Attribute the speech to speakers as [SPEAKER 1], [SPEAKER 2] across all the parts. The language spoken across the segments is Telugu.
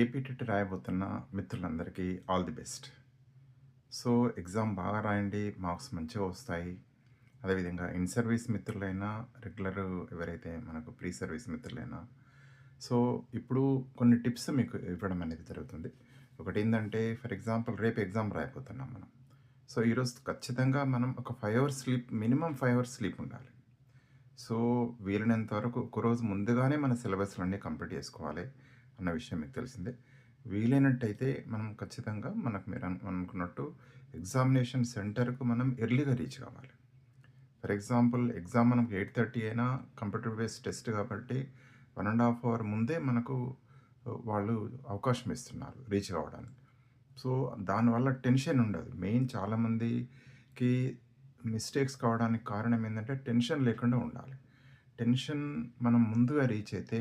[SPEAKER 1] ఏపీటెట్ రాయబోతున్న మిత్రులందరికీ all the best. So exam బాగా రాయండి మార్క్స్ మంచిగా వస్తాయి. అదేవిధంగా ఇన్ సర్వీస్ మిత్రులైనా రెగ్యులర్ ఎవరైతే మనకు ప్రీ సర్వీస్ మిత్రులైనా. సో ఇప్పుడు కొన్ని టిప్స్ మీకు ఇవ్వడం అనేది జరుగుతుంది. ఒకటి ఏంటంటే ఫర్ ఎగ్జాంపుల్ రేపు ఎగ్జామ్ రాయబోతున్నాం మనం. సో ఈరోజు ఖచ్చితంగా మనం ఒక five hours sleep minimum five hours sleep ఉండాలి. సో వీలైనంత వరకు ఒక రోజు ముందుగానే మన సిలబస్లన్నీ కంప్లీట్ చేసుకోవాలి. అన్న విషయం మీకు తెలిసిందే. వీలైనట్టయితే మనం ఖచ్చితంగా మనకు మీరు అనుకున్నట్టు ఎగ్జామినేషన్ సెంటర్కు మనం ఎర్లీగా రీచ్ కావాలి. ఫర్ ఎగ్జాంపుల్ ఎగ్జామ్ మనకు ఎయిట్ థర్టీ అయినా కంప్యూటర్ బేస్డ్ టెస్ట్ కాబట్టి వన్ అండ్ హాఫ్ అవర్ ముందే మనకు వాళ్ళు అవకాశం ఇస్తున్నారు రీచ్ కావడానికి. సో దానివల్ల టెన్షన్ ఉండదు. మెయిన్ చాలామందికి మిస్టేక్స్ కావడానికి కారణం ఏంటంటే టెన్షన్ లేకుండా ఉండాలి. టెన్షన్ మనం ముందుగా రీచ్ అయితే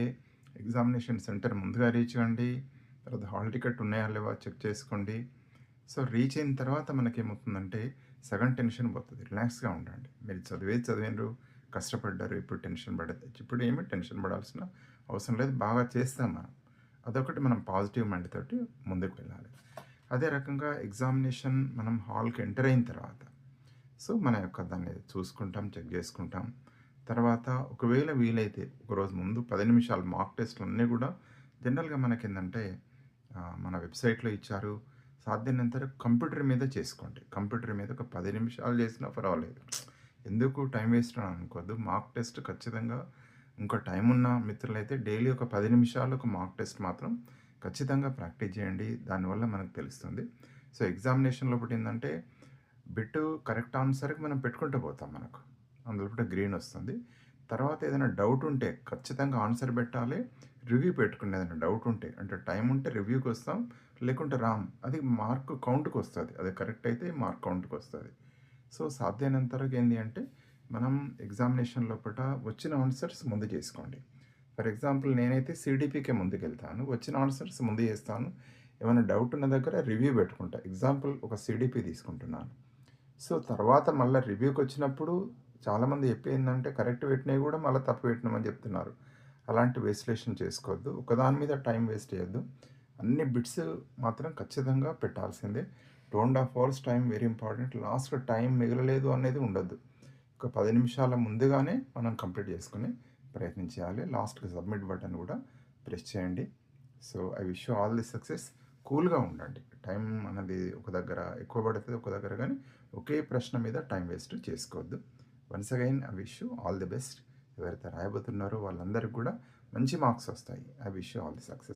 [SPEAKER 1] ఎగ్జామినేషన్ సెంటర్ ముందుగా రీచ్ కండి తర్వాత హాల్ టికెట్ ఉన్నాయా లేవా చెక్ చేసుకోండి. సో రీచ్ అయిన తర్వాత మనకేమవుతుందంటే సగం టెన్షన్ పోతుంది. రిలాక్స్గా ఉండండి. మీరు చదివేది చదివినరు కష్టపడ్డారు ఇప్పుడు టెన్షన్ పడదు ఇప్పుడు ఏమి టెన్షన్ పడాల్సిన అవసరం లేదు బాగా చేస్తాం మనం. అదొకటి మనం పాజిటివ్ మైండ్ తోటి ముందుకు వెళ్ళాలి. అదే రకంగా ఎగ్జామినేషన్ మనం హాల్కి ఎంటర్ అయిన తర్వాత సో మన యొక్క దాన్ని చూసుకుంటాం చెక్ చేసుకుంటాం. తర్వాత ఒకవేళ వీలైతే ఒకరోజు ముందు పది నిమిషాలు మాక్ టెస్ట్లు అన్నీ కూడా జనరల్గా మనకి ఏంటంటే మన వెబ్సైట్లో ఇచ్చారు. సాధ్యమైనంత కంప్యూటర్ మీద చేసుకోండి. కంప్యూటర్ మీద ఒక పది నిమిషాలు చేసినా పర్వాలేదు. ఎందుకు టైం వేస్ట్ అని అనుకోవద్దు మాక్ టెస్ట్ ఖచ్చితంగా ఇంకా టైం ఉన్న మిత్రులైతే డైలీ ఒక పది నిమిషాలు ఒక మాక్ టెస్ట్ మాత్రం ఖచ్చితంగా ప్రాక్టీస్ చేయండి. దానివల్ల మనకు తెలుస్తుంది. సో ఎగ్జామినేషన్లో ఒకటి ఏంటంటే బిట్ కరెక్ట్ ఆన్సర్కి మనం పెట్టుకుంటూ పోతాం మనకు. అందులో గ్రీన్ వస్తుంది. తర్వాత ఏదైనా డౌట్ ఉంటే ఖచ్చితంగా ఆన్సర్ పెట్టాలి. రివ్యూ పెట్టుకునే ఏదైనా డౌట్ ఉంటే అంటే టైం ఉంటే రివ్యూకి వస్తాం. లేకుంటే రామ్ అది మార్క్ కౌంట్కి వస్తుంది. అది కరెక్ట్ అయితే మార్క్ కౌంట్కి వస్తుంది. సో సాధ్యమైనంతవరకు ఏంటి అంటే మనం ఎగ్జామినేషన్ లోపల వచ్చిన ఆన్సర్స్ ముందు చేసుకోండి. ఫర్ ఎగ్జాంపుల్ నేనైతే సిడిపికే ముందుకెళ్తాను. వచ్చిన ఆన్సర్స్ ముందు చేస్తాను. ఏమైనా డౌట్ ఉన్న దగ్గర రివ్యూ పెట్టుకుంటా. ఎగ్జాంపుల్ ఒక సిడిపి తీసుకుంటున్నాను. సో తర్వాత మళ్ళీ రివ్యూకి వచ్చినప్పుడు చాలామంది ఏంటంటే కరెక్ట్ పెట్టినవి కూడా మళ్ళీ తప్పు పెట్టినామని చెప్తున్నారు. అలాంటి విశ్లేషణ చేసుకోవద్దు. ఒకదాని మీద టైం వేస్ట్ చేయొద్దు. అన్ని బిట్స్ మాత్రం ఖచ్చితంగా పెట్టాల్సిందే. Two and half hours time very important. Last time మిగలలేదు అనేది ఉండొద్దు. ఒక పది నిమిషాల ముందుగానే మనం కంప్లీట్ చేసుకుని ప్రయత్నం చేయాలి. లాస్ట్కి సబ్మిట్ బటన్ కూడా ప్రెస్ చేయండి. So I wish all the success. కూల్గా ఉండండి. టైం అనేది ఒక దగ్గర ఎక్కువ పడుతుంది ఒక దగ్గర కానీ ఒకే ప్రశ్న మీద టైం వేస్ట్ చేసుకోవద్దు. Once again I wish all the best ఎవరైతే రాయబోతున్నారో వాళ్ళందరికీ కూడా మంచి మార్క్స్ వస్తాయి. I wish all the success